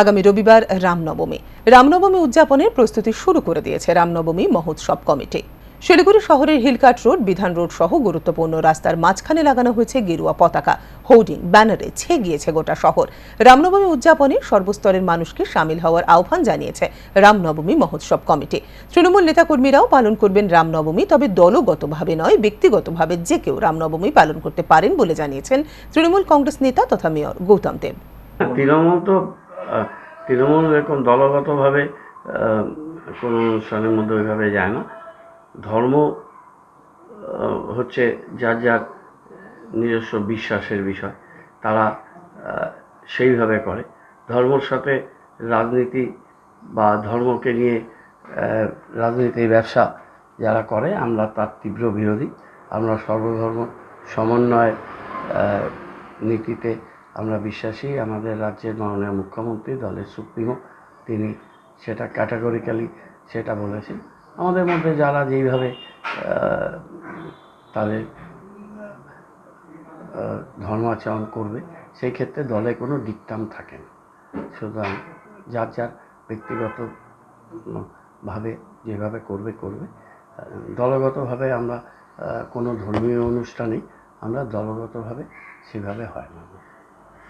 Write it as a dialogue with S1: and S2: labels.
S1: আগামী রবিবার রামনবমী। রামনবমী উদযাপনের প্রস্তুতি শুরু করে দিয়েছে রামনবমী মহোৎসব কমিটি। শিলিগুড়ি শহরের হিলকাট রোড, বিধান রোড সহ গুরুত্বপূর্ণ রাস্তার মাঝখানে লাগানো হয়েছে গেরুয়া পতাকা। হোর্ডিং, ব্যানারে ছেয়ে গিয়েছে গোটা শহর। রামনবমী উদযাপনে সর্বস্তরের মানুষকে সামিল হওয়ার আহ্বান জানিয়েছে রামনবমী মহোৎসব কমিটি। তৃণমূল নেতাকর্মীরাও পালন করবেন রামনবমী, তবে দলগতভাবে নয়, ব্যক্তিগতভাবে যে কেউ রামনবমী পালন করতে পারেন বলে জানিয়েছেন তৃণমূল কংগ্রেস নেতা তথা মেয়র গৌতম দেব।
S2: তৃণমূল তো তৃণমূল এরকম দলগতভাবে কোনো অনুষ্ঠানের মধ্যে ওইভাবে যায় না। ধর্ম হচ্ছে যার যার নিজস্ব বিশ্বাসের বিষয়, তারা সেইভাবে করে। ধর্মর সাথে রাজনীতি বা ধর্মকে নিয়ে রাজনীতির ব্যবসা যারা করে, আমরা তার তীব্র বিরোধী। আমরা সর্বধর্ম সমন্বয় নীতিতে আমরা বিশ্বাসী, আমাদের রাজ্যের মাননীয় মুখ্যমন্ত্রী, দলের সুপ্রিমো, তিনি সেটা ক্যাটাগরিক্যালি সেটা বলেছেন। আমাদের মধ্যে যারা যেইভাবে তাদের ধর্মাচরণ করবে, সেই ক্ষেত্রে দলে কোনো ডিকটাম থাকে না। সুতরাং যার যার ব্যক্তিগতভাবে যেভাবে করবে করবে। দলগতভাবে আমরা কোনো ধর্মীয় অনুষ্ঠানেই আমরা দলগতভাবে সেভাবে হয় না।